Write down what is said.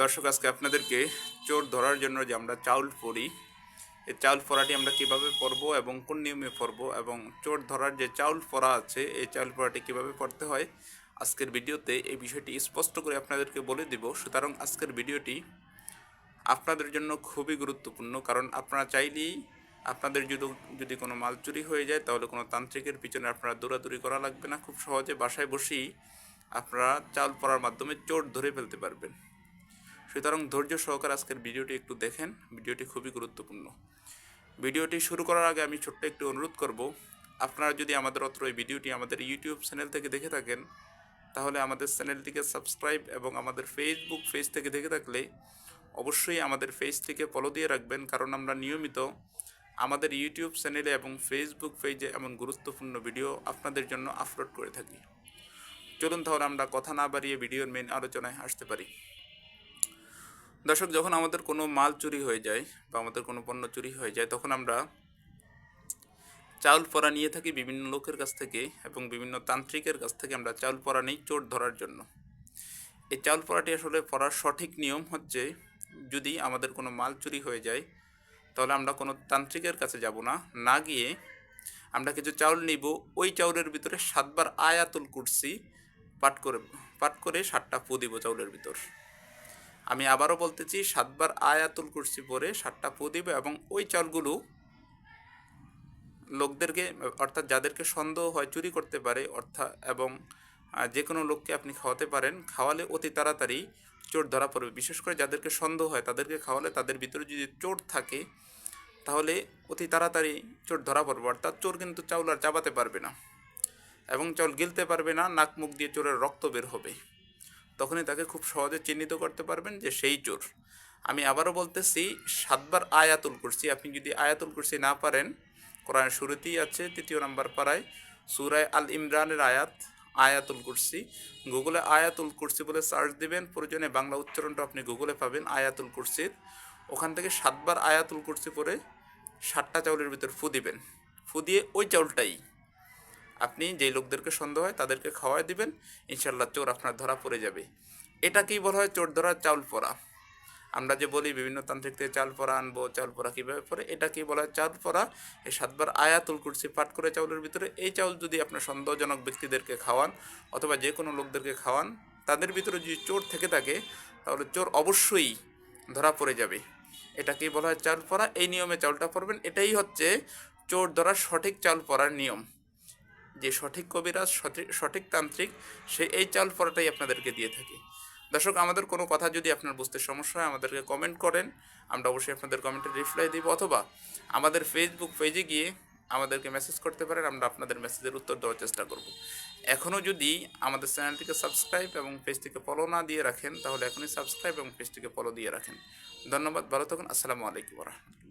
দর্শক, আজকে আপনাদেরকে চোর ধরার জন্য যে আমরা চাউল পড়ি এই চাউল পড়াটি আমরা কীভাবে পরবো এবং কোন নিয়মে পরবো এবং চোর ধরার যে চাউল পড়া আছে, এই চাউল পড়াটি কীভাবে পড়তে হয়, আজকের ভিডিওতে এই বিষয়টি স্পষ্ট করে আপনাদেরকে বলে দিব। সুতরাং আজকের ভিডিওটি আপনাদের জন্য খুবই গুরুত্বপূর্ণ, কারণ আপনারা চাইলেই আপনাদের যদি যদি কোনো মাল চুরি হয়ে যায়, তাহলে কোনো তান্ত্রিকের পিছনে আপনারা দৌড়াদৌড়ি করা লাগবে না। খুব সহজে বাসায় বসেই আপনারা চাল পড়ার মাধ্যমে চোট ধরে ফেলতে পারবেন। সুতরাং ধৈর্য সহকারে আজকের ভিডিওটি একটু দেখেন। ভিডিওটি খুবই গুরুত্বপূর্ণ। ভিডিওটি শুরু করার আগে আমি ছোট্ট একটু অনুরোধ করব, আপনারা যদি আমাদের অত্র এই ভিডিওটি আমাদের ইউটিউব চ্যানেল থেকে দেখে থাকেন, তাহলে আমাদের চ্যানেলটিকে সাবস্ক্রাইব এবং আমাদের ফেসবুক পেজ থেকে দেখে থাকলে অবশ্যই আমাদের পেজটিকে ফলো দিয়ে রাখবেন, কারণ আমরা নিয়মিত আমাদের ইউটিউব চ্যানেলে এবং ফেসবুক পেজে এমন গুরুত্বপূর্ণ ভিডিও আপনাদের জন্য আপলোড করে থাকি। চলুন তাহলে আমরা কথা না বাড়িয়ে ভিডিওর মেন আলোচনায় আসতে পারি। দর্শক, যখন আমাদের কোনো মাল চুরি হয়ে যায় বা আমাদের কোনো পণ্য চুরি হয়ে যায়, তখন আমরা চাউল পরা নিয়ে থাকি বিভিন্ন লোকের কাছ থেকে এবং বিভিন্ন তান্ত্রিকের কাছ থেকে আমরা চাউল পরা নিই চোর ধরার জন্য। এই চাউল পরাটি আসলে পড়ার সঠিক নিয়ম হচ্ছে, যদি আমাদের কোনো মাল চুরি হয়ে যায়, তাহলে আমরা কোনো তান্ত্রিকের কাছে যাব না। না গিয়ে আমরা কিছু চাউল নিব, ওই চাউলের ভিতরে সাতবার আয়াতুল কুরসি পাঠ করে পাঠ করে সাতটা ফু দিব চাউলের ভিতর। আমি আবারও বলতেছি, সাতবার আয়াতুল কুরসি পরে সাতটা ফু দিব এবং ওই চাউলগুলো লোকদেরকে, অর্থাৎ যাদেরকে সন্দেহ হয় চুরি করতে পারে অর্থাৎ এবং যে কোনো লোককে আপনি খাওয়াতে পারেন, খাওয়ালে অতি তাড়াতাড়ি চোর ধরা পড়বে। বিশেষ করে যাদেরকে সন্দেহ হয়, তাদেরকে খাওয়ালে তাদের ভিতরে যদি চোর থাকে, তাহলে অতি তাড়াতাড়ি চোর ধরা পড়বে, অর্থাৎ চোর কিন্তু চাউল আর চাবাতে পারবে না এবং চাউল গিলতে পারবে না, নাক মুখ দিয়ে চোরের রক্ত বের হবে। তখনই তাকে খুব সহজে চিহ্নিত করতে পারবেন যে সেই চোর আমি আবারও বলতেছি, সাতবার আয়াতুল কুরসি। আপনি যদি আয়াতুল কুরসি না পারেন কোরআন শুরুতেই আছে, তৃতীয় নাম্বার পাড়ায় সুরায় আল ইমরানের আয়াত, আয়াতুল কুরসি। গুগলে আয়াতুল কুরসি বলে সার্চ দিবেন, প্রয়োজনে বাংলা উচ্চারণটা আপনি গুগলে পাবেন, আয়াতুল কুরসির। ওখান থেকে সাতবার আয়াতুল কুরসি পরে সাতটা চাউলের ভিতর ফু দিবেন। ফু দিয়ে ওই চাউলটাই আপনি যেই লোকদেরকে সন্দেহ হয় তাদেরকে খাওয়াই দিবেন ইনশাল্লাহ চোর আপনার ধরা পড়ে যাবে। এটাকেই বলা হয় চোর ধরার চাউল পরা। আমরা যে বলি বিভিন্ন তান্ত্রিক থেকে চাল পরা আনব চাল পরা কীভাবে পরে, এটাকেই বলা হয় চাল পরা। এই সাতবার আয়াতুল কুরসি পাঠ করে চাউলের ভিতরে এই চাউল যদি আপনার সন্দেহজনক ব্যক্তিদেরকে খাওয়ান অথবা যে কোনো লোকদেরকে খাওয়ান, তাদের ভিতরে যদি চোর থেকে থাকে, তাহলে চোর অবশ্যই ধরা পড়ে যাবে। এটাকেই বলা হয় চাল পরা, এই নিয়মে চাউলটা পরবেন। এটাই হচ্ছে চোর ধরার সঠিক চাল পরার নিয়ম। যে সঠিক কবিরাজ, সঠিক সঠিক তান্ত্রিক, সে এই চাল পরাটাই আপনাদেরকে দিয়ে থাকে। দর্শক, আমাদের কোনো কথা যদি আপনার বুঝতে সমস্যা হয়, আমাদেরকে কমেন্ট করেন। আমরা অবশ্যই আপনাদের কমেন্টে রিপ্লাই দিব অথবা আমাদের ফেসবুক পেজে গিয়ে আমাদেরকে মেসেজ করতে পারেন, আমরা আপনাদের মেসেজের উত্তর দেওয়ার চেষ্টা করব। এখনও যদি আমাদের চ্যানেলটিকে সাবস্ক্রাইব এবং পেজটিকে ফলো না দিয়ে রাখেন, তাহলে এখনই সাবস্ক্রাইব এবং পেজটিকে ফলো দিয়ে রাখেন। ধন্যবাদ, ভালো থাকুন, আসসালামু আলাইকুম রহমতুল্লাহ।